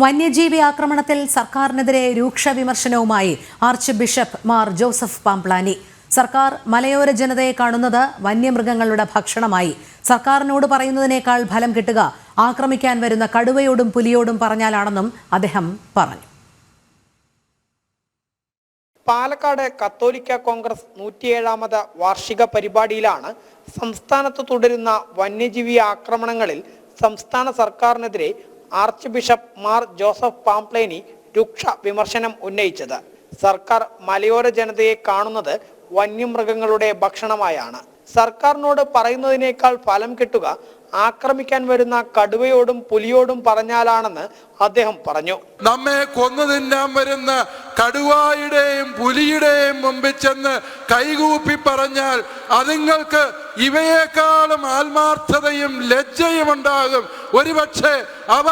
വന്യജീവി ആക്രമണത്തിൽ സർക്കാരിനെതിരെ രൂക്ഷ വിമർശനവുമായി archbishop Mar Joseph Pamplany. സർക്കാർ മലയോര ജനതയെ കാണുന്നത് വന്യമൃഗങ്ങളുടെ ഭക്ഷണമായി. സർക്കാരിനോട് പറയുന്നതിനേക്കാൾ ഫലം കിട്ടുക ആക്രമിക്കാൻ വരുന്ന കടുവയോടും പുലിയോടും പറഞ്ഞാലാണെന്നും അദ്ദേഹം പറഞ്ഞു. പാലക്കാട് കത്തോലിക്ക കോൺഗ്രസ് നൂറ്റിയേഴാമത് വാർഷിക പരിപാടിയിലാണ് സംസ്ഥാനത്ത് തുടരുന്ന വന്യജീവി ആക്രമണങ്ങളിൽ സംസ്ഥാന സർക്കാരിനെതിരെ archbishop Mar Joseph Pamplany രൂക്ഷ വിമർശനം ഉന്നയിച്ചത്. സർക്കാർ മലയോര ജനതയെ കാണുന്നത് വന്യമൃഗങ്ങളുടെ ഭക്ഷണമായാണ്. സർക്കാരിനോട് പറയുന്നതിനേക്കാൾ ഫലം കിട്ടുക ആക്രമിക്കാൻ വരുന്ന കടുവയോടും പുലിയോടും പറഞ്ഞാലാണെന്ന് അദ്ദേഹം പറഞ്ഞു. നമ്മെ കൊന്നു തിന്നാൻ വരുന്ന കടുവായുടെയും പുലിയുടെയും മുമ്പിൽ ചെന്ന് കൈകൂപ്പി പറഞ്ഞാൽ അതുങ്ങൾക്ക് ഇവയേക്കാളും ആത്മാർത്ഥതയും ലജ്ജയും ഉണ്ടാകും. ഒരുപക്ഷെ അവ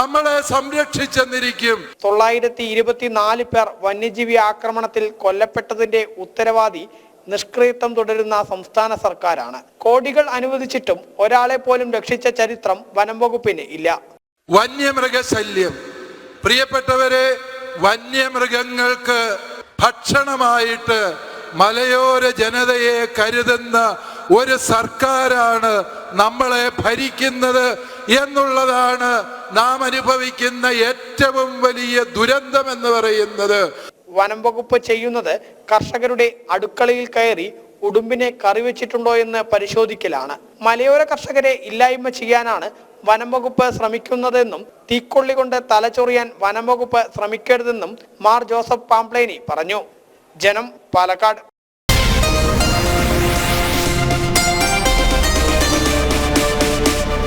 നമ്മളെ സംരക്ഷിച്ചെന്നിരിക്കും. തൊള്ളായിരത്തി ഇരുപത്തിനാല് പേർ വന്യജീവി ആക്രമണത്തിൽ കൊല്ലപ്പെട്ടതിന്റെ ഉത്തരവാദി നിഷ്ക്രിയത്വം തുടരുന്ന സംസ്ഥാന സർക്കാരാണ്. കോടികൾ അനുവദിച്ചിട്ടും ഒരാളെ പോലും രക്ഷിച്ച ചരിത്രം വനം വകുപ്പിന് ഇല്ല. വന്യമൃഗശല്യം. പ്രിയപ്പെട്ടവരെ വന്യമൃഗങ്ങൾക്ക് ഭക്ഷണമായിട്ട് മലയോര ജനതയെ കരുതുന്ന ഒരു സർക്കാരാണ് നമ്മളെ ഭരിക്കുന്നത് എന്നുള്ളതാണ് നാം അനുഭവിക്കുന്ന ഏറ്റവും വലിയ ദുരന്തം എന്ന് പറയുന്നത്. വനം വകുപ്പ് ചെയ്യുന്നത് കർഷകരുടെ അടുക്കളയിൽ കയറി ഉടുമ്പിനെ കറിവെച്ചിട്ടുണ്ടോ എന്ന് പരിശോധിക്കലാണ്. മലയോര കർഷകരെ ഇല്ലായ്മ ചെയ്യാനാണ് വനം വകുപ്പ് ശ്രമിക്കുന്നതെന്നും തീക്കൊള്ളി കൊണ്ട് തലചൊറിയാൻ വനം വകുപ്പ് ശ്രമിക്കരുതെന്നും മാർ ജോസഫ് പാംപ്ലേനി പറഞ്ഞു. ജനം പാലക്കാട്